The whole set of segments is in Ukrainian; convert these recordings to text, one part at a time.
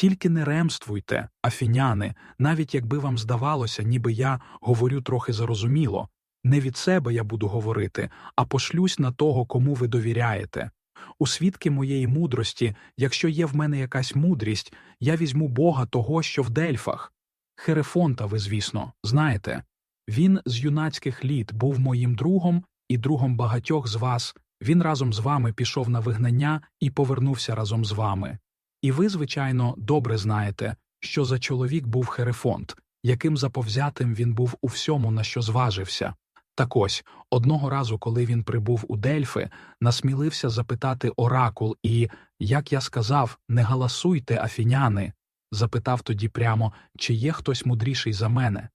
Тільки не ремствуйте, афіняни, навіть якби вам здавалося, ніби я говорю трохи зарозуміло. Не від себе я буду говорити, а пошлюсь на того, кому ви довіряєте. У свідки моєї мудрості, якщо є в мене якась мудрість, я візьму Бога того, що в Дельфах. Херефонта, ви, звісно, знаєте. Він з юнацьких літ був моїм другом і другом багатьох з вас. Він разом з вами пішов на вигнання і повернувся разом з вами. І ви, звичайно, добре знаєте, що за чоловік був Херефонт, яким заповзятим він був у всьому, на що зважився. Так ось, одного разу, коли він прибув у Дельфи, насмілився запитати оракул і, як я сказав, не галасуйте, афіняни. Запитав тоді прямо, чи є хтось мудріший за мене.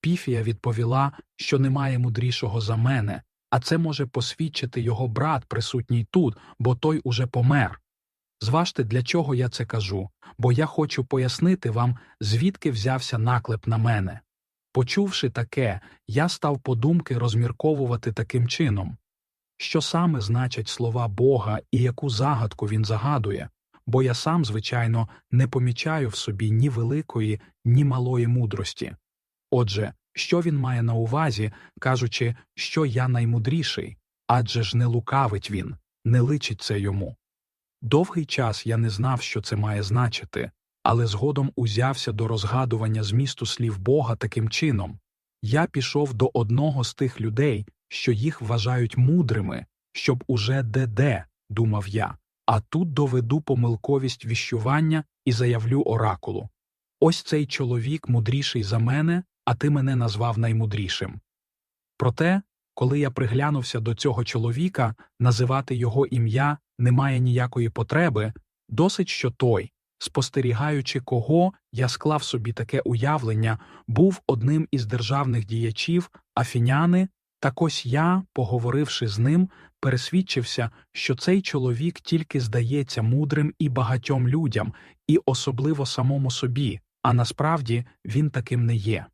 Піфія відповіла, що немає мудрішого за мене, а це може посвідчити його брат, присутній тут, бо той уже помер. Зважте, для чого я це кажу, бо я хочу пояснити вам, звідки взявся наклеп на мене. Почувши таке, я став подумки розмірковувати таким чином. Що саме значать слова Бога і яку загадку він загадує, бо я сам, звичайно, не помічаю в собі ні великої, ні малої мудрості. Отже, що він має на увазі, кажучи, що я наймудріший, адже ж не лукавить він, не личить це йому. Довгий час я не знав, що це має значити, але згодом узявся до розгадування змісту слів Бога таким чином я пішов до одного з тих людей, що їх вважають мудрими, щоб уже де-де, думав я, а тут доведу помилковість віщування і заявлю оракулу. Ось цей чоловік мудріший за мене, а ти мене назвав наймудрішим. Проте, коли я приглянувся до цього чоловіка, називати його ім'я немає ніякої потреби, досить, що той, спостерігаючи кого, я склав собі таке уявлення, був одним із державних діячів, афіняни, так ось я, поговоривши з ним, пересвідчився, що цей чоловік тільки здається мудрим і багатьом людям, і особливо самому собі, а насправді він таким не є.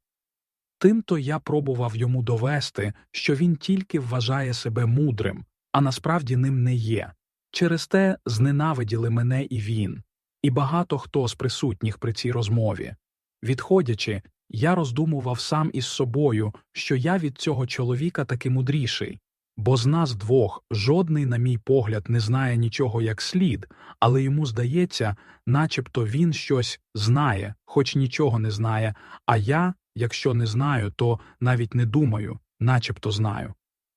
Тимто я пробував йому довести, що він тільки вважає себе мудрим, а насправді ним не є. Через те зненавиділи мене і він, і багато хто з присутніх при цій розмові. Відходячи, я роздумував сам із собою, що я від цього чоловіка таки мудріший, бо з нас двох жодний, на мій погляд, не знає нічого як слід, але йому здається, начебто він щось знає, хоч нічого не знає, а я, якщо не знаю, то навіть не думаю, начебто знаю.